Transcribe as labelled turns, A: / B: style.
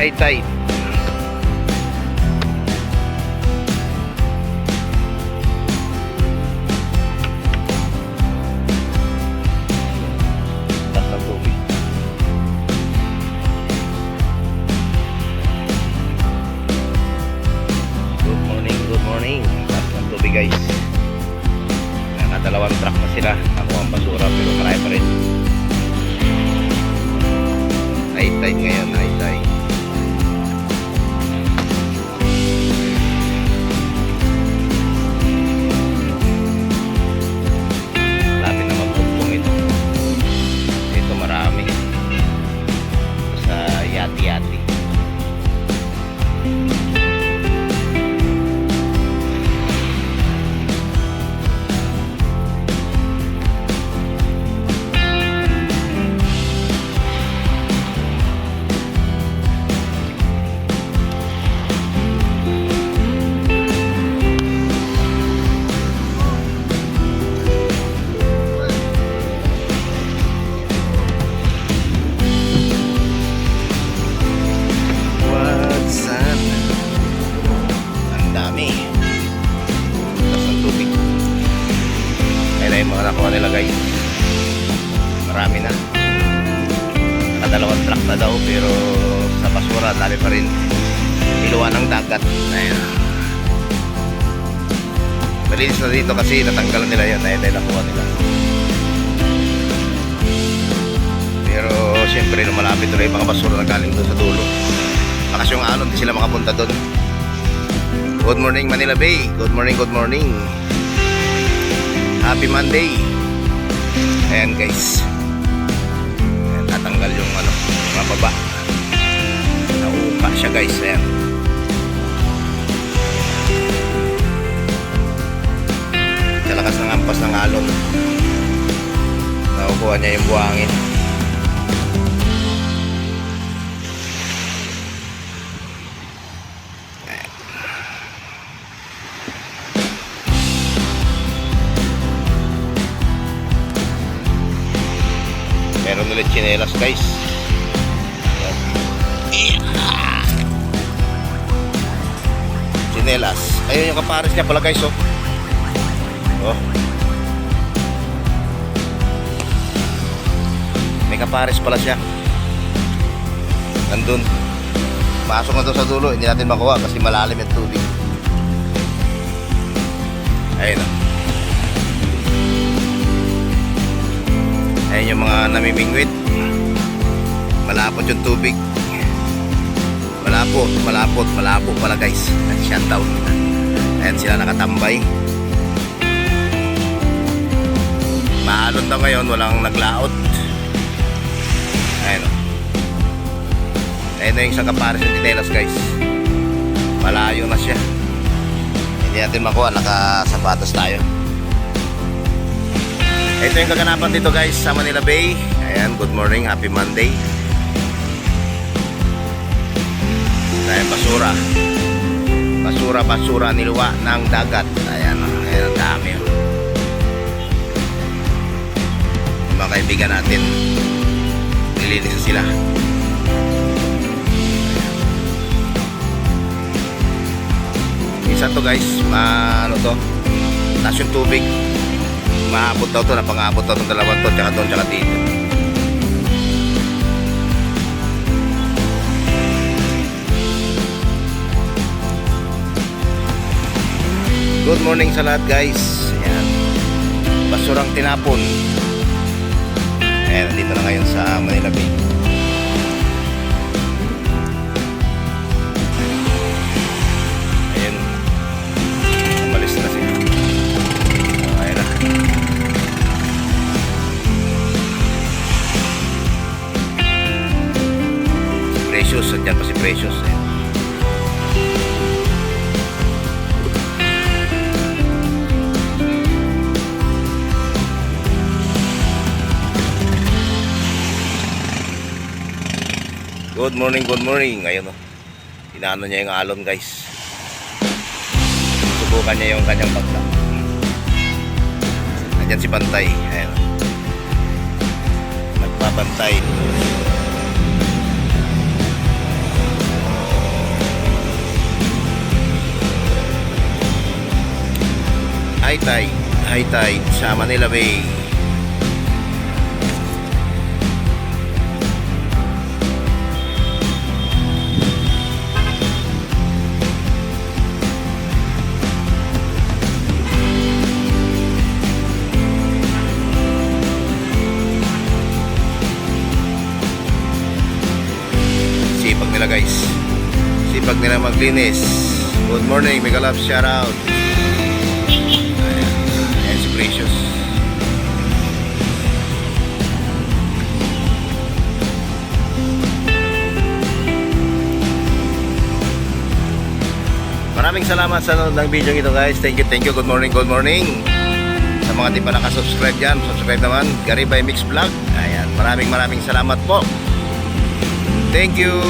A: high tide. Good morning, good morning. Guys. Nakadalawang truck na sila. Ako ang basura pero marami pa rin. Nakadalawang truck na daw pero sa basura dami pa rin. Iluwa ng dagat. Ayun. Malinis na dito kasi natanggalan nila yan. Ayun yung nakuha nila. Pero siyempre nung malapit na yung mga basura na galing doon sa dulo. Lakas yung alon, di sila makapunta doon. Good morning Manila Bay. Good morning, good morning. Happy Monday. Ayan guys. Ayan, tatanggal yung ano, mga baba. Nauuka siya guys. Ayan. Sa lakas ng ampas ng alon. Nakukuha niya yung buhangin. Meron ulit chinelas guys. Ayan. Chinelas. Ayun yung kapares niya pala guys oh. Oh. May kapares pala siya. Nandun. Pasok na to sa dulo. Hindi natin makuha kasi malalim yung tubig. Ayun oh. Ayan yung mga namimingwit. Malapot yung tubig. Malapot, malapot, malapot pala guys. Shutdown. Ayan sila nakatambay. Maalon daw ngayon, walang naglaot. Ayan o. Ayan na yung isang kapares ng tinelas guys. Malayo na siya. Hindi natin makuha, nakasapatos tayo. Ito yung kaganapan dito guys sa Manila Bay. Ayan, good morning, happy Monday. Dahil basura. Basura, basura, nilwa ng dagat. Ayan, ayan ang dami. Yung mga kaibigan natin, nilinis sila. Minsan to guys, ma, ano to, taas yung tubig maabot daw to na pangabot daw itong dalawang to tsaka doon tsaka dito. Good morning sa lahat guys. Ayan. Basurang tinapon. Ayan dito na ngayon sa Manila Bay Precious, andyan pa si Precious. Eh. Good morning, good morning. Ngayon, oh. inaano niya yung alon guys. Subukan niya yung kanyang bagla. Andyan si Bantay. Ayan. Nagpapantay. High tide, high tide sa Manila Bay. Sipag nila guys. Sipag nila maglinis. Good morning, Mega Love, shout out. Precious. Maraming salamat sa nanonood ng video ito guys. Thank you, thank you. Good morning, good morning. Sa mga di pa nakasubscribe dyan, subscribe naman. Gary by Mix Vlog. Ayan, maraming maraming salamat po. Thank you.